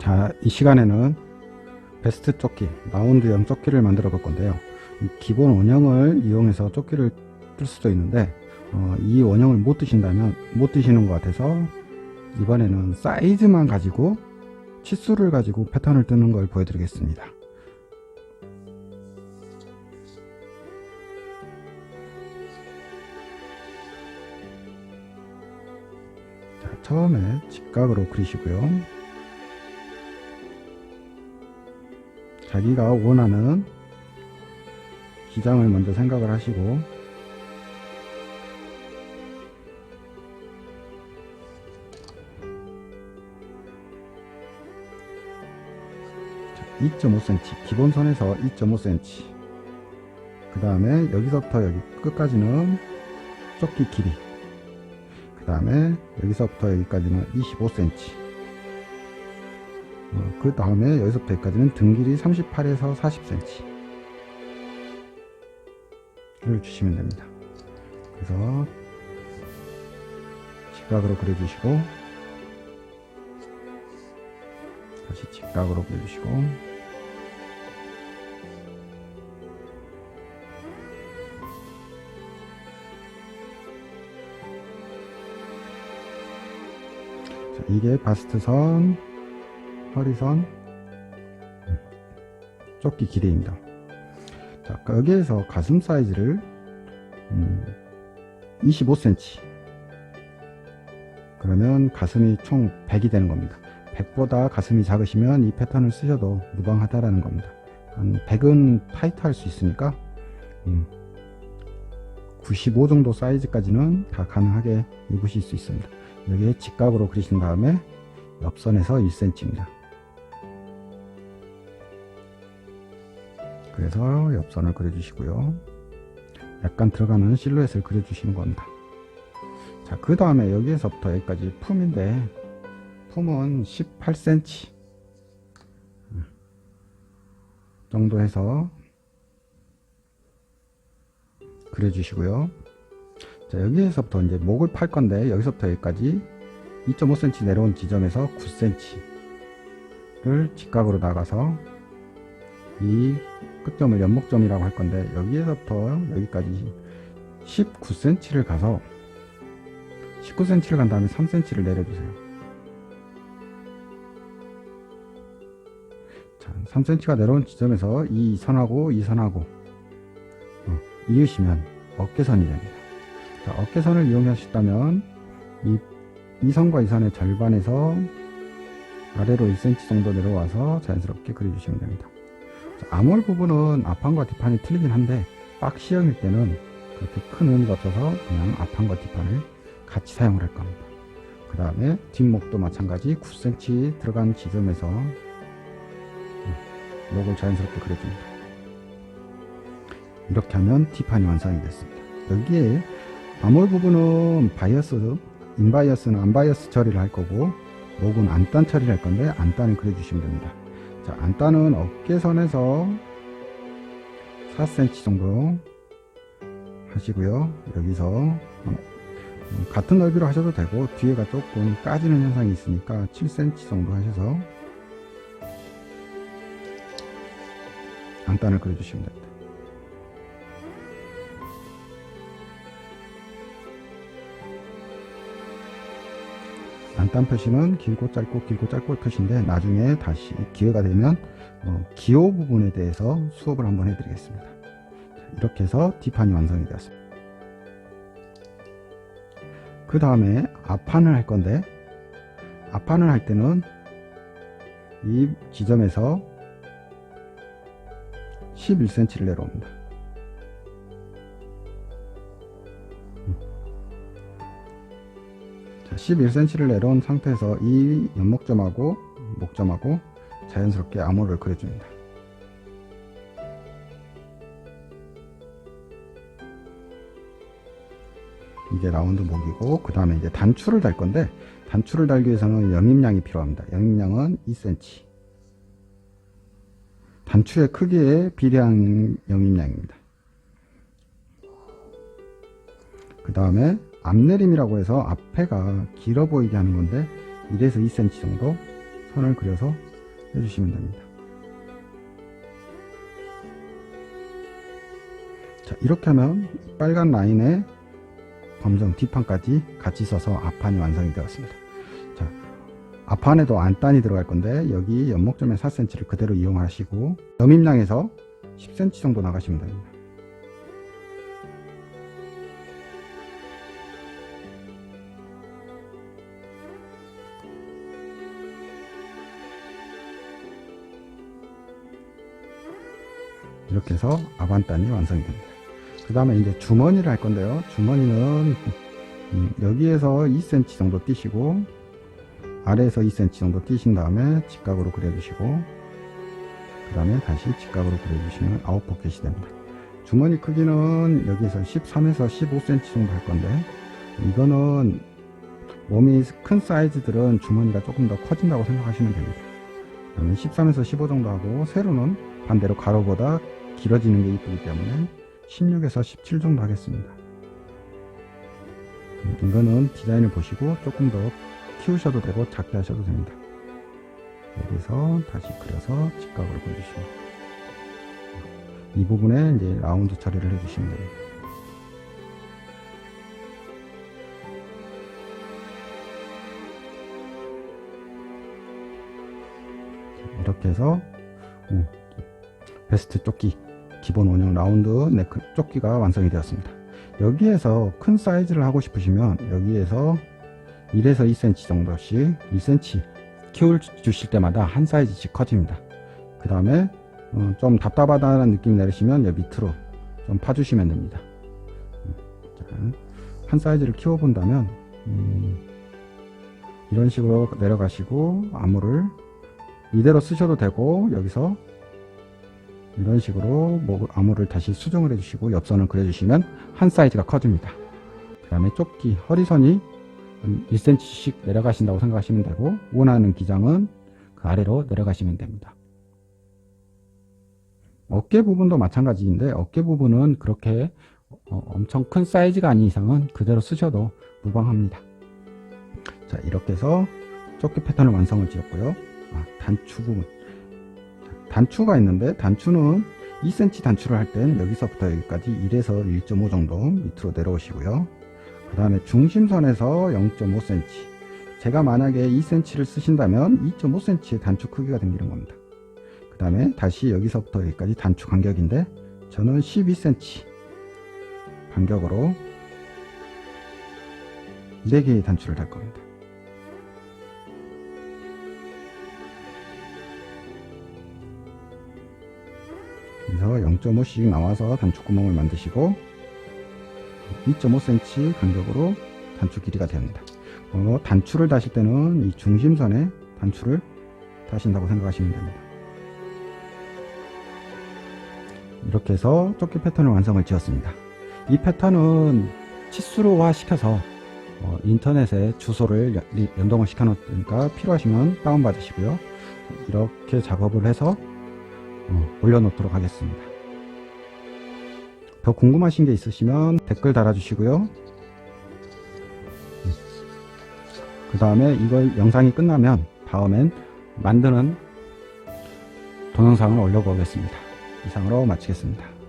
자, 이 시간에는 베스트 조끼, 라운드형 조끼를 만들어 볼 건데요. 이 기본 원형을 이용해서 조끼를 뜰 수도 있는데, 어, 이 원형을 못 드신다면, 못 드시는 것 같아서, 이번에는 사이즈만 가지고, 치수를 가지고 패턴을 뜨는 걸 보여드리겠습니다. 자, 처음에 직각으로 그리시고요. 자기가 원하는 기장을 먼저 생각을 하시고 자, 2.5cm 기본선에서 2.5cm 그 다음에 여기서부터 여기 끝까지는 조끼 길이. 그 다음에 여기서부터 여기까지는 25cm 어, 그 다음에 여기서부터 여기까지는 등 길이 38에서 40cm 를 주시면 됩니다. 그래서 직각으로 그려주시고 다시 직각으로 그려주시고 자, 이게 바스트선, 허리선, 조끼 길이입니다. 자, 여기에서 가슴 사이즈를 음, 25cm 그러면 가슴이 총 100이 되는 겁니다. 100보다 가슴이 작으시면 이 패턴을 쓰셔도 무방하다라는 겁니다. 한 100은 타이트할 수 있으니까 음, 95 정도 사이즈까지는 다 가능하게 입으실 수 있습니다. 여기에 직각으로 그리신 다음에 옆선에서 1cm입니다. 그래서 옆선을 그려주시고요. 약간 들어가는 실루엣을 그려주시는 겁니다. 자, 그 다음에 여기에서부터 여기까지 품인데, 품은 18cm 정도 해서 그려주시고요. 자, 여기에서부터 이제 목을 팔 건데, 여기서부터 여기까지 2.5cm 내려온 지점에서 9cm를 직각으로 나가서 이 끝점을 연목점이라고 할 건데 여기에서부터 여기까지 19cm를 가서 19cm를 간 다음에 3cm를 내려주세요. 자, 3cm가 내려온 지점에서 이 선하고 이 선하고 어, 이으시면 어깨선이 됩니다. 자, 어깨선을 이용하셨다면 이, 이 선과 이 선의 절반에서 아래로 1cm 정도 내려와서 자연스럽게 그려주시면 됩니다. 암홀 부분은 앞판과 뒷판이 틀리긴 한데 박시형일 때는 그렇게 큰 의미가 없어서 그냥 앞판과 뒷판을 같이 사용을 할 겁니다. 그 다음에 뒷목도 마찬가지 9cm 들어간 지점에서 음, 목을 자연스럽게 그려줍니다. 이렇게 하면 뒷판이 완성이 됐습니다. 여기에 암홀 부분은 바이어스, 인바이어스는 안바이어스 처리를 할 거고 목은 안단 처리를 할 건데 안단을 그려주시면 됩니다. 자, 안단은 어깨선에서 4cm 정도 하시고요. 여기서 어, 같은 넓이로 하셔도 되고 뒤에가 조금 까지는 현상이 있으니까 7cm 정도 하셔서 안단을 그려주시면 됩니다. 안단 표시는 길고 짧고 길고 짧고 표시인데 나중에 다시 기회가 되면 어, 기호 부분에 대해서 수업을 한번 해드리겠습니다. 이렇게 해서 뒷판이 완성이 되었습니다. 그 다음에 앞판을 할 건데 앞판을 할 때는 이 지점에서 11cm를 내려옵니다. 11cm를 내려온 상태에서 이 연목점하고 목점하고 자연스럽게 암호를 그려줍니다. 이게 라운드 목이고 그 다음에 이제 단추를 달 건데 단추를 달기 위해서는 영입량이 필요합니다. 영입량은 2cm. 단추의 크기에 비례한 영입량입니다. 그 다음에 앞내림이라고 해서 앞에가 길어 보이게 하는 건데 1에서 2cm 정도 선을 그려서 해주시면 됩니다. 자, 이렇게 하면 빨간 라인에 검정 뒷판까지 같이 써서 앞판이 완성이 되었습니다. 자, 앞판에도 안단이 들어갈 건데 여기 연목점에 4cm를 그대로 이용하시고 넘임량에서 10cm 정도 나가시면 됩니다. 이렇게 해서 앞안단이 완성이 됩니다. 그 다음에 이제 주머니를 할 건데요. 주머니는 음, 여기에서 2cm 정도 띄시고 아래에서 2cm 정도 띄신 다음에 직각으로 그려주시고 그 다음에 다시 직각으로 그려주시면 아웃 포켓이 됩니다. 주머니 크기는 여기에서 13에서 15cm 정도 할 건데 이거는 몸이 큰 사이즈들은 주머니가 조금 더 커진다고 생각하시면 됩니다. 그러면 13에서 15 정도 하고 세로는 반대로 가로보다 길어지는 게 이쁘기 때문에 16에서 17 정도 하겠습니다. 음, 이거는 디자인을 보시고 조금 더 키우셔도 되고 작게 하셔도 됩니다. 여기서 다시 그려서 직각으로 그려주시면 이 부분에 이제 라운드 처리를 해주시면 됩니다. 이렇게 해서 음, 베스트 조끼 기본 원형 라운드 네크 조끼가 완성이 되었습니다. 여기에서 큰 사이즈를 하고 싶으시면 여기에서 1에서 2cm 정도씩 1cm 키울 주실 때마다 한 사이즈씩 커집니다. 그 다음에 어, 좀 답답하다는 느낌 내리시면 여기 밑으로 좀 파주시면 됩니다. 음, 자, 한 사이즈를 키워 본다면 음, 이런 식으로 내려가시고 암호를 이대로 쓰셔도 되고 여기서 이런 식으로 뭐 암호를 다시 수정을 해주시고 옆선을 그려주시면 한 사이즈가 커집니다. 그 다음에 조끼 허리선이 1cm씩 내려가신다고 생각하시면 되고 원하는 기장은 그 아래로 내려가시면 됩니다. 어깨 부분도 마찬가지인데 어깨 부분은 그렇게 어, 엄청 큰 사이즈가 아닌 이상은 그대로 쓰셔도 무방합니다. 자 이렇게 해서 조끼 패턴을 완성을 지었고요. 아, 단추 부분 단추가 있는데 단추는 2cm 단추를 할 땐 여기서부터 여기까지 1에서 1.5 정도 밑으로 내려오시고요. 그 다음에 중심선에서 0.5cm 제가 만약에 2cm를 쓰신다면 2.5cm의 단추 크기가 생기는 겁니다. 그 다음에 다시 여기서부터 여기까지 단추 간격인데 저는 12cm 간격으로 4개의 단추를 달 겁니다. 그래서 0.5씩 나와서 단추구멍을 만드시고 2.5cm 간격으로 단추 길이가 됩니다. 어, 단추를 다실 때는 이 중심선에 단추를 다신다고 생각하시면 됩니다. 이렇게 해서 조끼 패턴을 완성을 지었습니다. 이 패턴은 치수로화 시켜서 어, 인터넷에 주소를 연- 연동을 시켜 놓으니까 필요하시면 다운받으시고요. 이렇게 작업을 해서 어, 올려놓도록 하겠습니다. 더 궁금하신 게 있으시면 댓글 달아주시고요. 그 다음에 이걸 영상이 끝나면 다음엔 만드는 동영상을 올려보겠습니다. 이상으로 마치겠습니다.